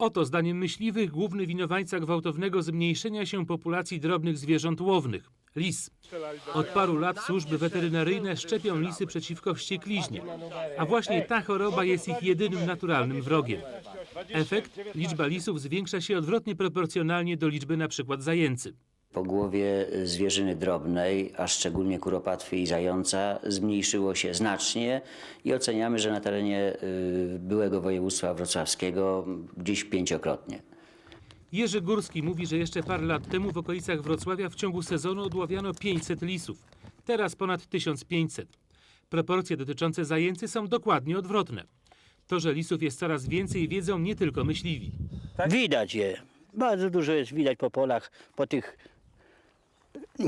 Oto zdaniem myśliwych główny winowajca gwałtownego zmniejszenia się populacji drobnych zwierząt łownych lis. Od paru lat służby weterynaryjne szczepią lisy przeciwko wściekliźnie, a właśnie ta choroba jest ich jedynym naturalnym wrogiem. Efekt? Liczba lisów zwiększa się odwrotnie proporcjonalnie do liczby przykład zajęcy. Po głowie zwierzyny drobnej, a szczególnie kuropatwy i zająca, zmniejszyło się znacznie i oceniamy, że na terenie y, byłego województwa wrocławskiego gdzieś pięciokrotnie. Jerzy Górski mówi, że jeszcze parę lat temu w okolicach Wrocławia w ciągu sezonu odławiano 500 lisów. Teraz ponad 1500. Proporcje dotyczące zajęcy są dokładnie odwrotne. To, że lisów jest coraz więcej, wiedzą nie tylko myśliwi. Widać je. Bardzo dużo jest widać po polach, po tych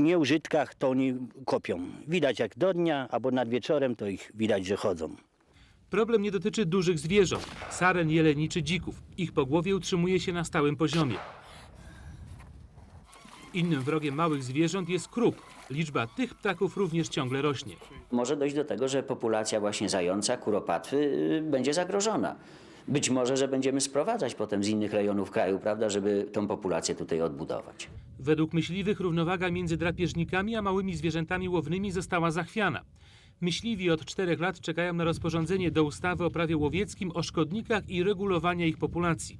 nieużytkach to oni kopią. Widać jak do dnia albo nad wieczorem to ich widać, że chodzą. Problem nie dotyczy dużych zwierząt, saren, jeleni czy dzików. Ich pogłowie utrzymuje się na stałym poziomie. Innym wrogiem małych zwierząt jest krób. Liczba tych ptaków również ciągle rośnie. Może dojść do tego, że populacja właśnie zająca, kuropatwy y, będzie zagrożona. Być może, że będziemy sprowadzać potem z innych rejonów kraju, prawda, żeby tą populację tutaj odbudować. Według myśliwych równowaga między drapieżnikami a małymi zwierzętami łownymi została zachwiana. Myśliwi od czterech lat czekają na rozporządzenie do ustawy o prawie łowieckim o szkodnikach i regulowania ich populacji.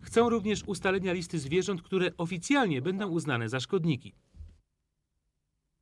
Chcą również ustalenia listy zwierząt, które oficjalnie będą uznane za szkodniki.